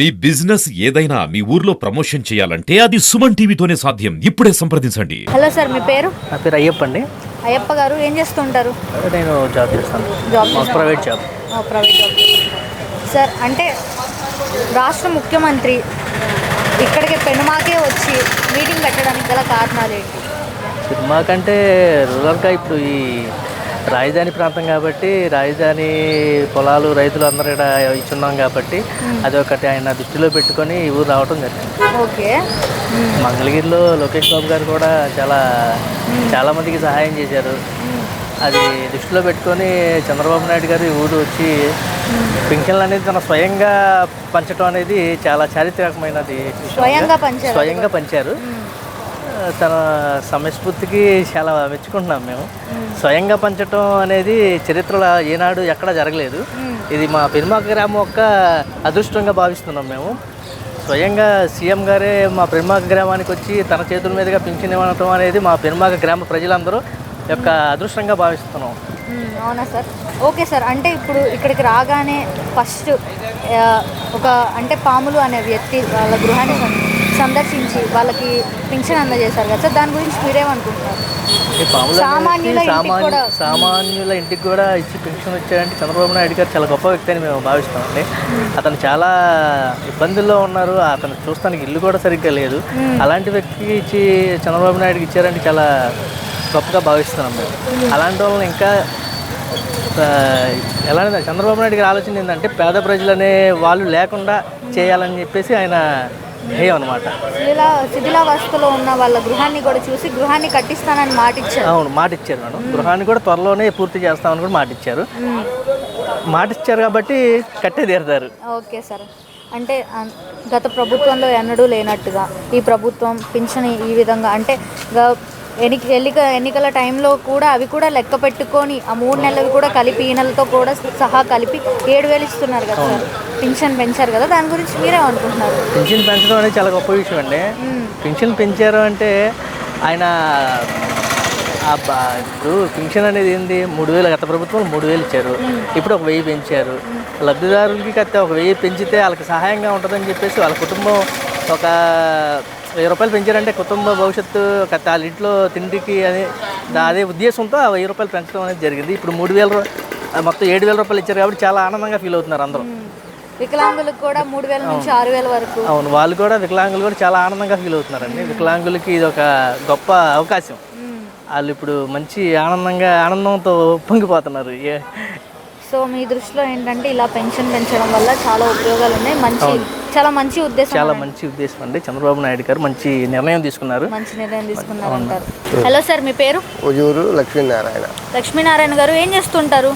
మీ business ఏదైనా మీ ఊర్లో promotion చేయాలంటే అది సుమన్ టీవీతోనే సాధ్యం. ఇప్పుడే సంప్రదించండి. హలో సార్ మీ పేరు? నా పేరు అయ్యప్ప అండి. అయ్యప్ప గారు ఏం చేస్తుంటారు? నేను జాబ్ చేస్తాను. Job private job. ఆ, ప్రైవేట్ జాబ్. సార్ అంటే రాష్ట్ర ముఖ్యమంత్రి ఇక్కడికి పెనుమాకే వచ్చి మీటింగ్ పెట్టడానికి గల కారణాలు ఏంటి? సినిమా కంటే రూరల్గా ఇప్పుడు ఈ రాజధాని ప్రాంతం కాబట్టి రాజధాని పొలాలు రైతులు అందరూ ఇక్కడ ఇచ్చున్నాం కాబట్టి అదొకటి ఆయన దృష్టిలో పెట్టుకొని ఈ ఊరు రావడం జరిగింది. ఓకే. మంగళగిరిలో లోకేష్ బాబు గారు కూడా చాలా చాలా మందికి సహాయం చేశారు. అది దృష్టిలో పెట్టుకొని చంద్రబాబు నాయుడు గారు ఈ ఊరు వచ్చి పింఛన్లు అనేది తన స్వయంగా పంచడం అనేది చాలా పంచారు. స్వయంగా పంచారు. తన సమయస్ఫూర్తికి చాలా మెచ్చుకుంటున్నాం మేము. స్వయంగా పంచటం అనేది చరిత్రలో ఏనాడు ఎక్కడా జరగలేదు. ఇది మా పెరుమాక గ్రామం యొక్క అదృష్టంగా భావిస్తున్నాం మేము. స్వయంగా సీఎం గారే మా పెరుమాక గ్రామానికి వచ్చి తన చేతుల మీదుగా పింఛన్ ఇవ్వడం అనేది మా పెరుమాక గ్రామ ప్రజలందరూ యొక్క అదృష్టంగా భావిస్తున్నాం. అవునా సార్? Okay sir. అంటే ఇప్పుడు ఇక్కడికి రాగానే ఫస్ట్ ఒక అంటే పాములు అనే వ్యక్తి వాళ్ళ గృహాన్ని సందర్శించి వాళ్ళకి పింఛన్ అందజేశారు కదా సార్ దాని గురించి మీరేమనుకుంటున్నారు? సామాన్యుల సామాన్యుల ఇంటికి కూడా ఇచ్చి పెన్షన్ వచ్చాయంటే చంద్రబాబు నాయుడు గారు చాలా గొప్ప వ్యక్తి అని మేము భావిస్తామండి అతను చాలా ఇబ్బందుల్లో ఉన్నారు అతను చూస్తానికి ఇల్లు కూడా సరిగ్గా లేదు. అలాంటి వ్యక్తికి ఇచ్చి చంద్రబాబు నాయుడుకి ఇచ్చారంటే చాలా గొప్పగా భావిస్తున్నాం మేము. అలాంటి వాళ్ళని ఇంకా ఎలా చంద్రబాబు నాయుడు గారి ఆలోచన ఏంటంటే పేద ప్రజలనే వాళ్ళు లేకుండా చేయాలని చెప్పేసి ఆయన ధ్యేయం అనమాట శిథిలా శిథిలావస్థలో ఉన్న వాళ్ళ గృహాన్ని కూడా చూసి గృహాన్ని కట్టిస్తానని మాట ఇచ్చారు అవును మాట ఇచ్చారు మేడం గృహాన్ని కూడా త్వరలోనే పూర్తి చేస్తామని కూడా మాట ఇచ్చారు మాట ఇచ్చారు కాబట్టి కట్టే తీరుతారు ఓకే సార్. అంటే గత ప్రభుత్వంలో ఎన్నడూ లేనట్టుగా ఈ ప్రభుత్వం పింఛని ఈ విధంగా అంటే ఎన్నిక ఎన్నిక ఎన్నికల టైంలో కూడా అవి కూడా లెక్క పెట్టుకొని ఆ మూడు నెలలు కూడా కలిపి ఈ నెలతో కూడా సహా కలిపి ఏడు వేలు ఇస్తున్నారు కదా సార్. పింఛన్ పెంచారు కదా దాని గురించి మీరే అనుకుంటున్నారు? పింఛన్ పెంచడం అనేది చాలా గొప్ప విషయం అండి. పింఛన్ పెంచారు అంటే ఆయన ఇప్పుడు పింఛన్ అనేది ఏంది? మూడు వేలు గత ప్రభుత్వం మూడు వేలు ఇచ్చారు. ఇప్పుడు ఒక వెయ్యి పెంచారు. లబ్ధిదారులకి కత్తే ఒక వెయ్యి పెంచితే వాళ్ళకి సహాయంగా ఉంటుందని చెప్పేసి వాళ్ళ కుటుంబం ఒక వెయ్యి రూపాయలు పెంచారంటే కుటుంబ భవిష్యత్తు కత్తే వాళ్ళ ఇంట్లో తిండికి అని అదే ఉద్దేశంతో ఆ వెయ్యి రూపాయలు పెంచడం అనేది జరిగింది. ఇప్పుడు మూడు వేల మొత్తం ఏడు వేల రూపాయలు ఇచ్చారు కాబట్టి చాలా ఆనందంగా ఫీల్ అవుతున్నారు అందరూ. వికలాంగులకు కూడా మూడు వేల నుంచి ఆరు వేల వరకు. అవును వాళ్ళు కూడా వికలాంగులు కూడా చాలా ఆనందంగా ఫీల్ అవుతున్నారండి వికలాంగులకి ఇది ఒక గొప్ప అవకాశం. వాళ్ళు ఇప్పుడు మంచి ఆనందంగా ఆనందంతో పొంగిపోతున్నారు. సో మీ దృష్టిలో ఏంటంటే ఇలా పెన్షన్ పెంచడం వల్ల చాలా ఉపయోగాలు ఉన్నాయి. మంచి చాలా మంచి ఉద్దేశం చాలా మంచి ఉద్దేశం అండి. చంద్రబాబు నాయుడు గారు మంచి నిర్ణయం తీసుకున్నారు. మంచి నిర్ణయం తీసుకున్నారంటారు. హలో సార్ మీ పేరు? ఉజూరు లక్ష్మీనారాయణ. లక్ష్మీనారాయణ గారు ఏం చేస్తుంటారు?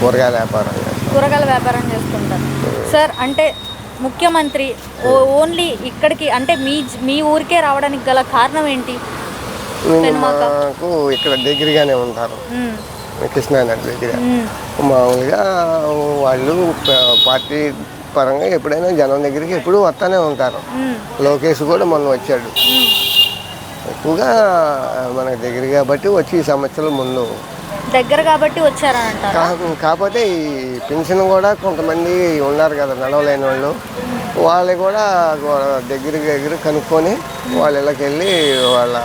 కూరగాయల వ్యాపారం. కూరగాయల వ్యాపారం చేస్తుంటారు సార్ అంటే ముఖ్యమంత్రి ఓన్లీ ఇక్కడికి అంటే మీ మీ ఊరికే రావడానికి గల కారణం ఏంటి మాకు ఇక్కడ దగ్గరగానే ఉంటారు. కృష్ణానగర్ దగ్గర మ్మ్. మామూలుగా వాళ్ళు పార్టీ పరంగా ఎప్పుడైనా జనం దగ్గరికి ఎప్పుడూ వస్తూనే ఉంటారు. లోకేష్ కూడా మొన్న వచ్చాడు ఎక్కువగా మనకు దగ్గర కాబట్టి వచ్చి ఈ సమస్యలు ముందు దగ్గర కాబట్టి వచ్చారని అంటారు? కా- కాకపోతే ఈ పెన్షన్ కూడా కొంతమంది ఉన్నారు కదా నడవలేని వాళ్ళు. వాళ్ళు కూడా దగ్గర దగ్గర కనుక్కొని వాళ్ళ ఇళ్ళకి వెళ్ళి వాళ్ళ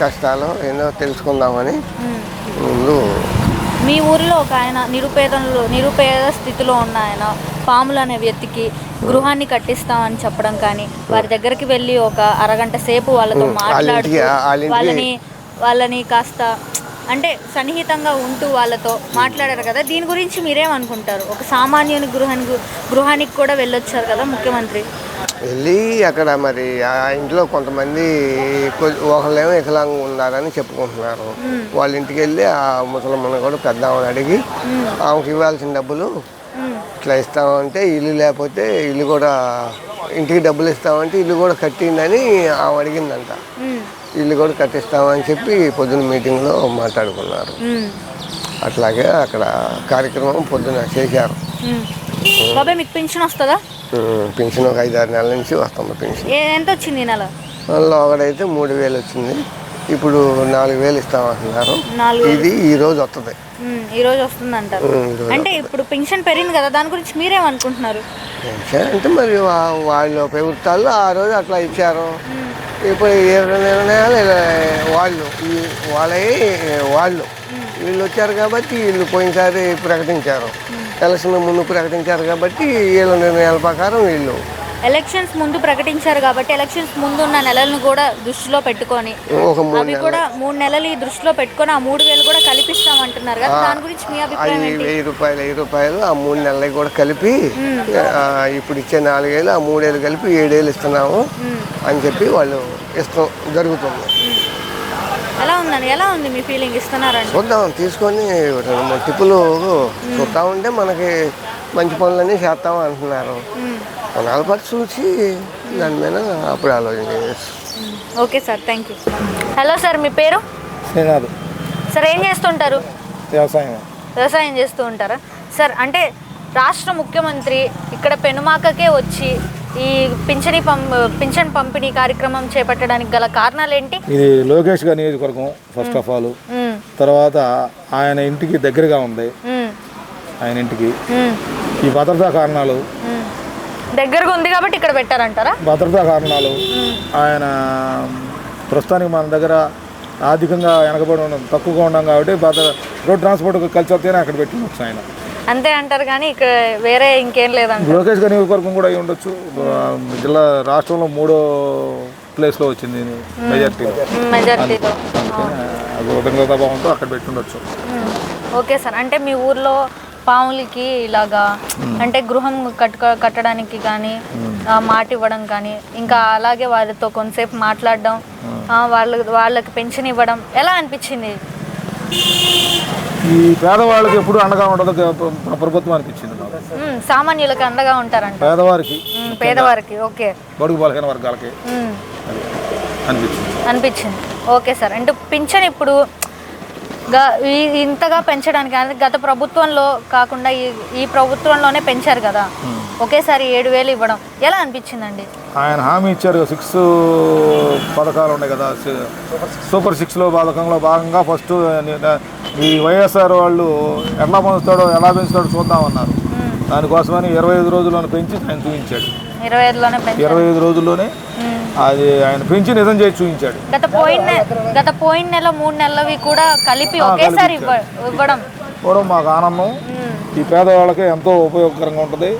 కష్టాలు ఎన్నో తెలుసుకుందామని ముందు మీ ఊరిలో ఒక ఆయన నిరుపేదలు నిరుపేద స్థితిలో ఉన్న ఆయన పాములు అనే వ్యక్తికి గృహాన్ని కట్టిస్తామని చెప్పడం కానీ వారి దగ్గరికి వెళ్ళి ఒక అరగంట సేపు వాళ్ళతో మాట్లాడుతూ వాళ్ళని వాళ్ళని కాస్త అంటే సన్నిహితంగా ఉంటూ వాళ్ళతో మాట్లాడారు కదా దీని గురించి మీరేమనుకుంటారు? ఒక సామాన్యుని గృహానికి గృహానికి కూడా వెళ్ళొచ్చారు కదా ముఖ్యమంత్రి? వెళ్ళి అక్కడ మరి ఆ ఇంట్లో కొంతమంది ఒకళ్ళేమో వికలాంగం ఉన్నారని చెప్పుకుంటున్నారు. వాళ్ళ ఇంటికి వెళ్ళి ఆ ముసలమ్మని కూడా పెద్ద ఆమెను అడిగి ఆమెకి ఇవ్వాల్సిన డబ్బులు. ఇట్లా ఇస్తామంటే ఇల్లు లేకపోతే ఇల్లు కూడా ఇంటికి డబ్బులు ఇస్తామంటే ఇల్లు కూడా కట్టిందని ఆమె అడిగిందంట. ఇల్లు కూడా కట్టిస్తామని చెప్పి పొద్దున్న మీటింగ్లో మాట్లాడుకున్నారు. అట్లాగే అక్కడ కార్యక్రమం పొద్దున చేశారు. బాబాయ్ మీకు పెన్షన్ వస్తుందా? పెన్షన్ ఒక ఐదారు నెలల నుంచి వస్తుంది పెన్షన్ ఎంత వచ్చింది నెల? అందులో ఒకడైతే మూడు వేలు వచ్చింది. ఇప్పుడు నాలుగు వేలు ఇస్తామంటున్నారు. నాలుగు ఇది ఈ రోజు వస్తుంది ఈ రోజు వస్తుంది అంటారు అంటే ఇప్పుడు పెన్షన్ పెరిగింది కదా దాని గురించి మీరేమనుకుంటున్నారు? పెన్షన్ అంటే మరి వాళ్ళు ప్రభుత్వాలు ఆ రోజు అట్లా ఇచ్చారు. ఇప్పుడు ఇరవై నిర్ణయాలు ఇలా వాళ్ళు ఈ వాళ్ళే వాళ్ళు. వీళ్ళు వచ్చారు కాబట్టి వీళ్ళు పోయినసారి ప్రకటించారు. ఎలక్షన్ ముందు ప్రకటించారు కాబట్టి వీళ్ళ నిర్ణయాల ప్రకారం వీళ్ళు ఎలక్షన్స్ ముందు ప్రకటించారు కాబట్టి ఎలక్షన్స్ ముందు ఉన్న నెలలను కూడా దృష్టిలో పెట్టుకొని అవి కూడా మూడు నెలలు ఈ దృష్టిలో పెట్టుకొని ఆ మూడు వేలు కూడా కల్పిస్తాం అంటున్నారు కదా దాని గురించి మీ అభిప్రాయం వెయ్యి రూపాయలు వెయ్యి రూపాయలు ఆ మూడు నెలలకి కూడా కలిపి ఇప్పుడు ఇచ్చే నాలుగేళ్ళు ఆ మూడేళ్ళు కలిపి ఏడేళ్ళు ఇస్తున్నాము అని చెప్పి వాళ్ళు ఇస్తాం జరుగుతుంది. ఎలా ఉందండి? ఎలా ఉంది మీ ఫీలింగ్ ఇస్తున్నారండి? చూద్దాం తీసుకొని రెండు మూడు టిప్పులు చూస్తా ఉంటే మనకి మంచి పనులన్నీ చేస్తాం అంటున్నారు. కొనాల పట్టి చూసి దాని మీద అప్పుడు ఆలోచన okay sir thank you. Hello sir మీ పేరు? శ్రీనాథ్. సార్ ఏం చేస్తుంటారు? వ్యవసాయం. వ్యవసాయం చేస్తూ ఉంటారా? సార్ అంటే రాష్ట్ర ముఖ్యమంత్రి ఇక్కడ పెనుమాకకే వచ్చి ఈ పింఛని పం పింఛన్ పంపిణీ కార్యక్రమం చేపట్టడానికి గల కారణాలు ఏంటి ఇది లోకేష్ గారి నియోజకవర్గం ఫస్ట్ ఆఫ్ ఆల్. తర్వాత ఆయన ఇంటికి దగ్గరగా ఉంది. ఆయన ఇంటికి. ఈ భద్రతా కారణాలు. దగ్గరగా ఉంది కాబట్టి ఇక్కడ పెట్టారంటారా? భద్రతా కారణాలు. ఆయన ప్రస్తుతానికి మన దగ్గర ఆర్థికంగా వెనకబడి ఉన్నాం తక్కువగా ఉన్నాం కాబట్టి భద్ర రోడ్ ట్రాన్స్పోర్ట్ కలిసి వస్తేనే అక్కడ పెట్టిండొచ్చు ఆయన. అంతే అంటారు కానీ ఇక్కడ వేరే ఇంకేం లేదంట లోకేష్ గారి నియోజకవర్గం కూడా అయి ఉండొచ్చు. జిల్లా రాష్ట్రంలో మూడో ప్లేస్లో వచ్చింది మెజార్టీలో. మెజార్టీలో. అది విధంగా ప్రభావంతో అక్కడ పెట్టి ఉండొచ్చు ఓకే సార్. అంటే మీ ఊర్లో పాములకి ఇలాగా అంటే గృహం కట్టుక కట్టడానికి కానీ మాట ఇవ్వడం కానీ ఇంకా అలాగే వారితో కొంతసేపు మాట్లాడడం వాళ్ళ వాళ్ళకి పెన్షన్ ఇవ్వడం ఎలా అనిపించింది? ఈ పేదవాళ్ళకి ఎప్పుడు అండగా ఉండదు ప్ర- ప్రభుత్వం అనిపించింది సామాన్యులకి అండగా ఉంటారంట. పేదవారికి. పేదవారికి ఓకే. బడుగు బలహీన వర్గాలకి అనిపించింది. అనిపించింది. Okay sir. అంటే పింఛన్ ఇప్పుడు ఇంతగా పెంచడానికి గత ప్రభుత్వంలో కాకుండా ఈ ఈ ప్రభుత్వంలోనే పెంచారు కదా. ఒకేసారి ఏడు వేలు ఇవ్వడం ఎలా అనిపించిందండి? ఆయన హామీ ఇచ్చారు సిక్స్ పథకాలు ఉన్నాయి కదా సూపర్ సిక్స్లో పథకంలో భాగంగా ఫస్ట్ ఈ వైఎస్ఆర్ వాళ్ళు ఎట్లా పెంచుతాడో ఎలా పెంచుతాడో చూద్దామన్నారు. దానికోసమని ఇరవై ఐదు రోజుల్లోనే పెంచి ఆయన చూపించాడు ఇరవై ఐదులోనే ఇరవై ఐదు రోజుల్లోనే. అది ఆయన పెంచి నిజం చేసి చూపించాడు గత పోయిన గత పోయిన నెల మూడు నెలలవి కూడా కలిపి ఒకేసారి ఇవ్వ ఇవ్వడం. కూడా మాకు ఆనందం. ఈ పేదవాళ్ళకి ఎంతో ఉపయోగకరంగా ఉంటుంది.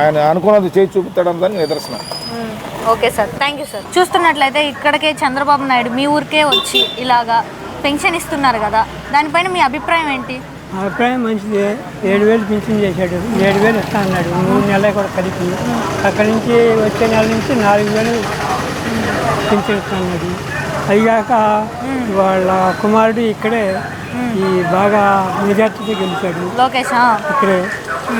ఆయన అనుకున్నది చేసి చూపిస్తాడని దానికి నిదర్శనం. Okay sir. Thank you sir. చూస్తున్నట్లయితే ఇక్కడికే చంద్రబాబు నాయుడు మీ ఊరికే వచ్చి ఇలాగా పెన్షన్ ఇస్తున్నారు కదా. దానిపైన మీ అభిప్రాయం ఏంటి? అభిప్రాయం మంచిది. ఏడు వేలు పింఛన్ చేశాడు. ఏడు వేలు ఇస్తా అన్నాడు. మూడు నెలలు కూడా కలిపి అక్కడి నుంచి వచ్చే నెల నుంచి నాలుగు వేలు పింఛన్ ఇస్తా అన్నాడు. అదిగాక వాళ్ళ కుమారుడు ఇక్కడే ఈ బాగా మెజార్టీతో గెలిచాడు. ఇక్కడే.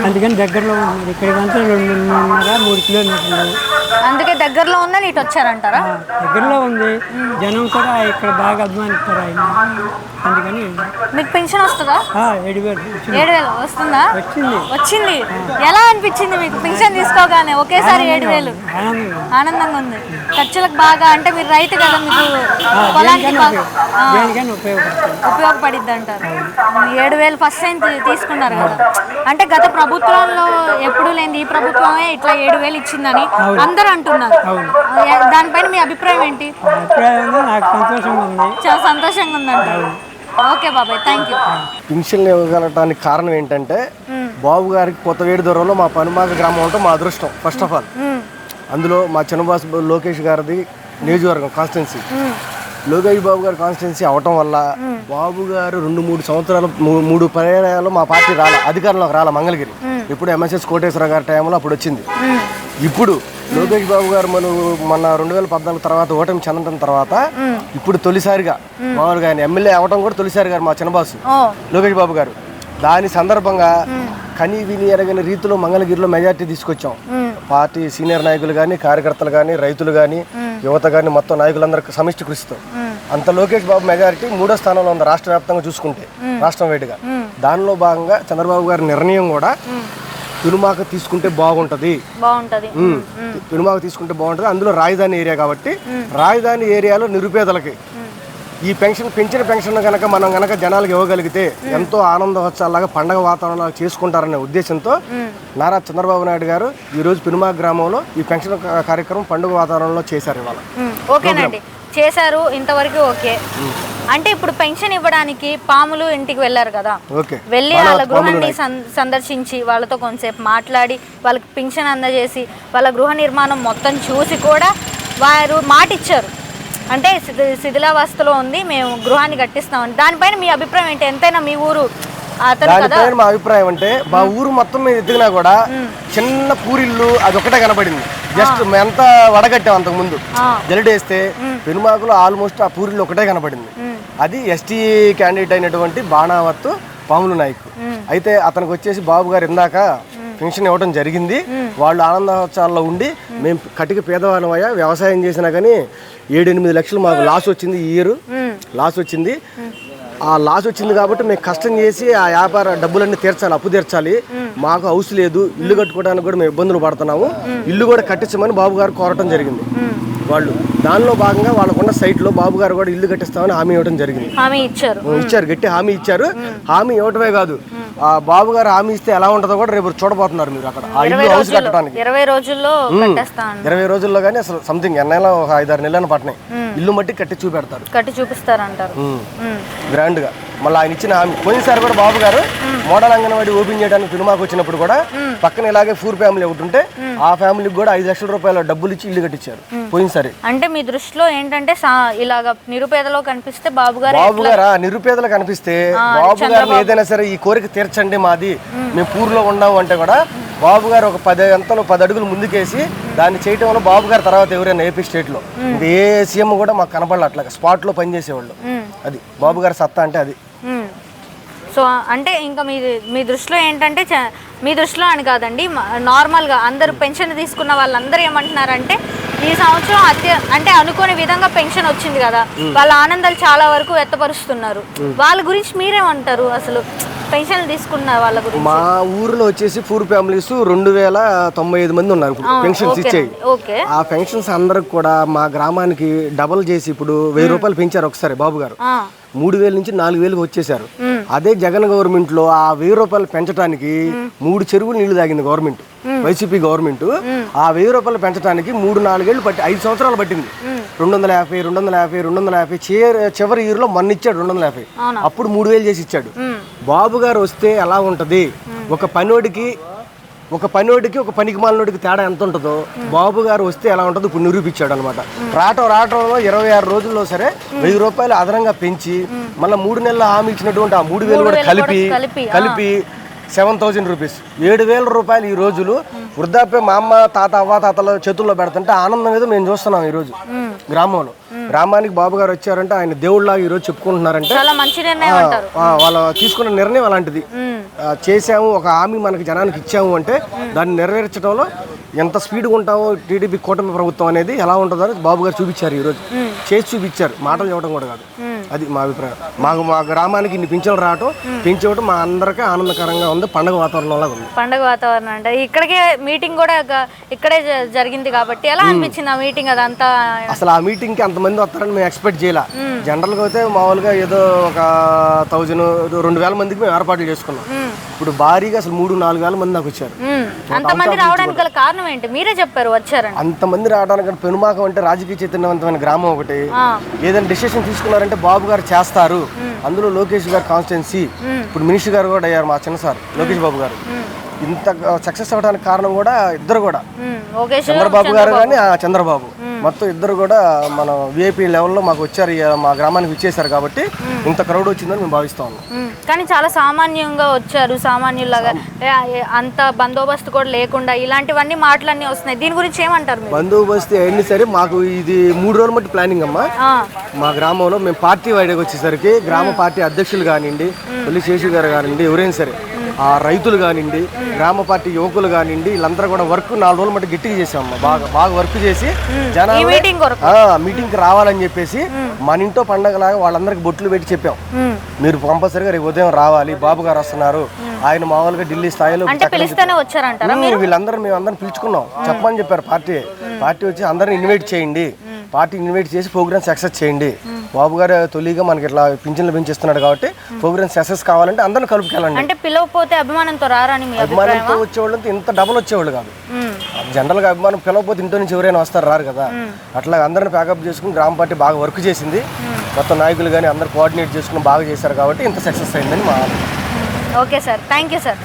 అందుకని దగ్గరలో ఉన్నాడు. ఇక్కడికంతా రెండున్నర మూడు కిలోమీటర్లు. అందుకే దగ్గరలో ఉందని ఇటు వచ్చారంటారా? దగ్గరలో ఉంది. జనం కూడా ఇక్కడ బాగా అభిమానిస్తారు ఆయన. అందుకని మీకు పెన్షన్ వస్తుందా? ఏడు వేలు. ఏడు వేలు వస్తుందా? వచ్చింది. వచ్చింది. ఎలా అనిపించింది మీకు పెన్షన్ తీసుకోగానే? ఒకేసారి ఏడు వేలు. ఆనందంగా ఉంది. ఖర్చులకు బాగా అంటే మీరు రైతు కదా మీకు ఆ, పొలానికి దేనికైనా బాగా- ఉపయోగ- ఆ, దేనికైనా ఉపయోగపడుతుంది. ఉపయోగపడిద్ది అంటారు. ఏడు వేలు ఫస్ట్ టైం తీసుకున్నారు కదా. అంటే గత ప్రభుత్వంలో ఎప్పుడు లేని ఈ ప్రభుత్వమే ఇట్లా ఏడు వేలు ఇచ్చిందని అందరూ అంటున్నారు. దానిపైన మీ అభిప్రాయం ఏంటి? అభిప్రాయంగా నాకు సంతోషంగా ఉంది. చాలా సంతోషంగా ఉందంటారు ఓకే బాబాయ్ థ్యాంక్ యూ పింఛన్లు ఇవ్వగలటానికి కారణం ఏంటంటే బాబు గారికి కొత్తవేడి దూరంలో మా పనుమాక గ్రామం అంటే మా అదృష్టం ఫస్ట్ ఆఫ్ ఆల్ అందులో మా చిన్నబాస్ లోకేష్ గారిది నియోజకవర్గం కాన్స్టిట్యున్సీ. లోకేష్ బాబు గారి కాన్స్టిట్యున్సీ అవటం వల్ల బాబు గారు రెండు మూడు సంవత్సరాలు మూడు పర్యాయాలు మా పార్టీ రాలే అధికారంలోకి రాలే మంగళగిరి. ఇప్పుడు ఎంఎస్ఎస్ కోటేశ్వర గారి టైంలో అప్పుడు వచ్చింది. ఇప్పుడు లోకేష్ బాబు గారు మన మన రెండు వేల పద్నాలుగు తర్వాత ఓటమి చెందడం తర్వాత ఇప్పుడు తొలిసారిగా మామూలుగా ఆయన ఎమ్మెల్యే అవటం కూడా తొలిసారి గారు మా చిన్నబాసు. లోకేష్ బాబు గారు. దాని సందర్భంగా కని విని ఎరగని రీతిలో మంగళగిరిలో మెజార్టీ తీసుకొచ్చాం. పార్టీ సీనియర్ నాయకులు కానీ కార్యకర్తలు కానీ రైతులు కానీ యువత కానీ మొత్తం నాయకులందరికీ సమిష్టి కృషితో. అంత లోకేష్ బాబు మెజారిటీ మూడో స్థానంలో ఉంది రాష్ట్ర వ్యాప్తంగా చూసుకుంటే రాష్ట్రం వేడిగా. దానిలో భాగంగా చంద్రబాబు గారి నిర్ణయం కూడా తిరుమాక తీసుకుంటే బాగుంటది. బాగుంటది. తిరుమాక తీసుకుంటే బాగుంటది. అందులో రాజధాని ఏరియా కాబట్టి రాజధాని ఏరియాలో నిరుపేదలకి ఈ పెన్షన్ పెంచిన పెన్షన్ కనుక మనం కనుక జనాలకు ఇవ్వగలిగితే ఎంతో ఆనందోత్సవాలాగా పండగ వాతావరణం చేసుకుంటారనే ఉద్దేశంతో నారా చంద్రబాబు నాయుడు గారు ఈ రోజు పినుమా గ్రామంలో ఈ పెన్షన్ కార్యక్రమం పండుగ వాతావరణంలో చేశారు ఇవాళ. ఓకేనండి. చేశారు. ఇంతవరకు ఓకే. అంటే ఇప్పుడు పెన్షన్ ఇవ్వడానికి పాములు ఇంటికి వెళ్ళారు కదా. వెళ్ళి వాళ్ళ గృహాన్ని సందర్శించి వాళ్ళతో కొంతసేపు మాట్లాడి వాళ్ళకి పింఛన్ అందజేసి వాళ్ళ గృహ నిర్మాణం మొత్తం చూసి కూడా వారు మాట ఇచ్చారు అంటే శిథి- శిథిలావస్థలో ఉంది మేము గృహాన్ని కట్టిస్తామని. దానిపైన మీ అభిప్రాయం ఏంటి? ఎంతైనా మీ ఊరు దానిపైన మా అభిప్రాయం అంటే మా ఊరు మొత్తం మీద ఎదిగినా కూడా చిన్న పూరిల్లు అది ఒకటే కనబడింది జస్ట్ ఎంత వడగట్టాం అంతకు ముందు ఆ. జలిడేస్తే పెనుమాకులో ఆల్మోస్ట్ ఆ పూరిల్లు ఒకటే కనబడింది. అది ఎస్టీ క్యాండిడేట్ అయినటువంటి బాణావత్తు పాములు నాయక్. అయితే అతనికి వచ్చేసి బాబు గారు ఇందాక పెన్షన్ ఇవ్వడం జరిగింది. వాళ్ళు ఆనందోత్సవాల్లో ఉండి మేము. కటిక పేదవాళ్ళమయ్యా వ్యవసాయం చేసినా కానీ ఏడెనిమిది లక్షలు మాకు లాస్ వచ్చింది ఈ ఇయర్. లాస్ వచ్చింది. ఆ లాస్ వచ్చింది కాబట్టి మేము కష్టం చేసి ఆ వ్యాపార డబ్బులన్నీ తీర్చాలి అప్పు తీర్చాలి. మాకు హౌస్ లేదు ఇల్లు కట్టుకోవడానికి కూడా మేము ఇబ్బందులు పడుతున్నాము. ఇల్లు కూడా కట్టించమని బాబు గారు కోరటం జరిగింది. వాళ్ళు దానిలో భాగంగా వాళ్ళకున్న సైట్లో బాబు గారు కూడా ఇల్లు కట్టిస్తామని హామీ ఇవ్వడం జరిగింది. హామీ ఇచ్చారు. ఇచ్చారు గట్టి హామీ ఇచ్చారు. హామీ ఇవ్వటమే కాదు. బాబు గారు హామీ ఇస్తే ఎలా ఉంటుందో కూడా రేపు చూడబోతున్నారు మీరు అక్కడ. ఆ ఇరవై ఇల్లు హౌస్ రోజుల్లో కట్టడానికి. ఇరవై రోజుల్లో. ఇరవై రోజుల్లో కానీ అసలు సంథింగ్ ఎన్నైనా ఒక ఐదారు నెలలను పట్టినాయి ఇల్లు మట్టి కట్టి చూపెడతారు. కట్టి చూపిస్తారంటారు. గ్రాండ్గా. మళ్ళీ ఆయన ఇచ్చిన హామీ. పోయినసారి కూడా బాబు గారు మోడల్ అంగన్వాడీ ఓపెన్ చేయడానికి సినిమాకి వచ్చినప్పుడు కూడా పక్కన ఇలాగే ఫూర్ ఫ్యామిలీ ఒకటి ఉంటే ఆ ఫ్యామిలీకి కూడా ఐదు లక్షల రూపాయల డబ్బులు ఇచ్చి ఇల్లు కట్టించారు పోయినసారి. అంటే మీ దృష్టిలో ఏంటంటే ఇలాగ నిరుపేదలో కనిపిస్తే బాబు గారు బాబు గారు నిరుపేదలు కనిపిస్తే బాబు గారిని ఏదైనా సరే ఈ కోరిక తీర్చండి మాది. మేము. పూర్లో ఉన్నాము అంటే కూడా బాబు గారు ఒక పది అంతలో పది అడుగులు ముందుకేసి దాన్ని చేయటంలో బాబు గారు తర్వాత ఎవరైనా ఏపీ స్టేట్లో ఏ సీఎం కూడా మాకు కనపడలే అట్లా స్పాట్లో పనిచేసేవాళ్ళు. అది బాబు గారి సత్తా అంటే అది. సో అంటే ఇంకా మీ మీ దృష్టిలో ఏంటంటే మీ దృష్టిలో అని కాదండి నార్మల్గా అందరు పెన్షన్ తీసుకున్న వాళ్ళందరూ ఏమంటున్నారంటే ఈ సంవత్సరం అత్య అంటే అనుకోని విధంగా పెన్షన్ వచ్చింది కదా వాళ్ళ ఆనందాలు చాలా వరకు వ్యక్తపరుస్తున్నారు. వాళ్ళ గురించి మీరేమంటారు అసలు? పెన్షన్ తీసుకున్న వాళ్ళ గురించి. మా ఊర్లో వచ్చేసి పూర్ ఫ్యామిలీస్ రెండు వేల తొంభై ఐదు మంది ఉన్నారు ఇప్పుడు పెన్షన్స్ ఇచ్చేవి. ఆ పెన్షన్స్ అందరికి కూడా మా గ్రామానికి డబల్ చేసి ఇప్పుడు వెయ్యి రూపాయలు పెంచారు ఒకసారి బాబు గారు మూడు వేల నుంచి నాలుగు వేలకు వచ్చేసారు అదే జగన్ గవర్నమెంట్లో ఆ వెయ్యి రూపాయలు పెంచడానికి మూడు చెరువులు నీళ్ళు తాగింది గవర్నమెంట్ వైసీపీ గవర్నమెంట్ ఆ వెయ్యి రూపాయలు పెంచడానికి మూడు నాలుగేళ్ళు పట్టి ఐదు సంవత్సరాలు పట్టింది. రెండు వందల యాభై రెండు వందల యాభై రెండు వందల యాభై చివరి- చివరి ఇయర్లో మొన్న ఇచ్చాడు రెండు వందల యాభై అప్పుడు మూడు వేలు చేసి ఇచ్చాడు. బాబు గారు వస్తే ఎలా ఉంటది? ఒక పనోడికి ఒక పనోడికి ఒక పనికి మాలినోడికి తేడా ఎంత ఉంటుందో బాబు గారు వస్తే ఎలా ఉంటుందో ఇప్పుడు నిరూపించాడు అనమాట రావటం రావటంలో ఇరవై ఆరు రోజుల్లో సరే వెయ్యి రూపాయలు అదనంగా పెంచి మళ్ళీ మూడు నెలల హామీ ఇచ్చినటువంటి ఆ మూడు వేలు కూడా కలిపి కలిపి, సెవెన్ థౌజండ్ రూపీస్. ఏడు వేల రూపాయలు ఈ రోజులు వృద్ధాప్య మా అమ్మ తాత అవ్వ తాతల చేతుల్లో పెడుతుంటే ఆనందం ఏదో మేము చూస్తున్నాం ఈ రోజు గ్రామంలో. గ్రామానికి బాబు గారు వచ్చారంటే ఆయన దేవుళ్ళగా ఈ రోజు చెప్పుకుంటున్నారంటే వాళ్ళు తీసుకున్న నిర్ణయం అలాంటిది. చేసాము ఒక హామీ మనకి జనానికి ఇచ్చాము అంటే దాన్ని నెరవేర్చడంలో ఎంత స్పీడ్గా ఉంటామో టీడీపీ కూటమి ప్రభుత్వం అనేది ఎలా ఉంటుందో బాబు గారు చూపించారు ఈరోజు. చేసి చూపించారు మాటలు చెప్పడం కూడా కాదు. అది మా అభిప్రాయం. మాకు మా గ్రామానికి ఇన్ని పింఛన్లు రావటం పెంచవటం మా అందరికీ ఆనందకరంగా ఉంది పండగ వాతావరణంలాగా ఉంది. పండగ వాతావరణం అంటే ఇక్కడికే మీటింగ్ కూడా గ- ఇక్కడే జరిగింది కాబట్టి ఎలా అనిపించింది ఆ మీటింగ్ అదంతా? అసలు ఆ మీటింగ్కి అంతమంది వస్తారని మేము ఎక్స్పెక్ట్ చేయాల. జనరల్గా అయితే మామూలుగా ఏదో ఒక థౌజండ్ రెండు వేల మందికి మేము ఏర్పాట్లు చేసుకున్నాం. ఇప్పుడు భారీగా అసలు మూడు నాలుగు వేల మంది నాకు వచ్చారు. అంతమంది రావడానికి గల కారణం ఏంటి? మీరే చెప్పారు వచ్చారని. అంతమంది రావడానికి పెనుమాకం అంటే రాజకీయ చైతన్యవంతమైన గ్రామం ఒకటి. ఏదైనా డిసిషన్ తీసుకున్నారంటే బాబు గారు చేస్తారు. అందులో లోకేష్ గారు కాన్స్టిట్యున్సీ ఇప్పుడు మినిస్టర్ గారు కూడా అయ్యారు మా చిన్న సార్ లోకేష్ బాబు గారు. ఇంత సక్సెస్ అవ్వడానికి కారణం కూడా ఇద్దరు కూడా. చంద్రబాబు గారు కానీ ఆ చంద్రబాబు. మొత్తం ఇద్దరు కూడా మన విఐపి లెవెల్లో మాకు వచ్చారు మా గ్రామానికి ఇచ్చేసారు కాబట్టి ఇంత క్రౌడ్ వచ్చిందని మేము భావిస్తా ఉన్నాం. కానీ చాలా సామాన్యంగా వచ్చారు సామాన్యులాగా అంత బందోబస్తు కూడా లేకుండా ఇలాంటివన్నీ మాటలన్నీ వస్తున్నాయి. దీని గురించి ఏమంటారు బందోబస్తు అన్ని సరే మాకు ఇది మూడు రోజుల మట్టి ప్లానింగ్ అమ్మా. మా గ్రామంలో మేము పార్టీ వైడ్గా వచ్చేసరికి గ్రామ పార్టీ అధ్యక్షులు కానివ్వండి తొలి శేషు గారు కానివ్వండి ఎవరైనా సరే. రైతులు కానివ్వండి గ్రామ పార్టీ యువకులు కానివ్వండి వీళ్ళందరూ కూడా వర్క్ నాలుగు రోజుల మట్టి గట్టిగా చేసాం బాగా బాగా వర్క్ చేసి జనాలు మీటింగ్కి రావాలని చెప్పేసి మన ఇంట్లో పండగలాగా వాళ్ళందరికి బొట్లు పెట్టి చెప్పాం. మీరు కంపల్సరీగా రేపు ఉదయం రావాలి బాబు గారు వస్తున్నారు. ఆయన మామూలుగా ఢిల్లీ స్థాయిలో వీళ్ళందరూ మేము అందరం పిలుచుకున్నాం. చెప్పమని చెప్పారు పార్టీ. పార్టీ వచ్చి అందరిని ఇన్వైట్ చేయండి. పార్టీ ఇన్వైట్ చేసి ప్రోగ్రామ్ సక్సెస్ చేయండి. బాబు గారు తొలిగా మనకి ఇట్లా పింఛన్లు పెంచిస్తున్నాడు కాబట్టి ప్రోగ్రామ్ సక్సెస్ కావాలంటే అందరిని కలుపుకెళ్ళండి. అంటే పిలవపోతే అభిమానంతో రారని అభిమానంతో వచ్చేవాళ్ళు ఇంత డబుల్ వచ్చేవాళ్ళు కాదు. మ్మ్. జనరల్గా అభిమానం పిలవకపోతే ఇంట్లో నుంచి ఎవరైనా వస్తారు రారు కదా. అట్లా అందరిని ప్యాకప్ చేసుకుని గ్రామ పార్టీ బాగా వర్క్ చేసింది. మొత్తం నాయకులు కానీ అందరు కోఆర్డినేట్ చేసుకుని బాగా చేశారు కాబట్టి ఇంత సక్సెస్ అయిందని మా okay sir. Thank you sir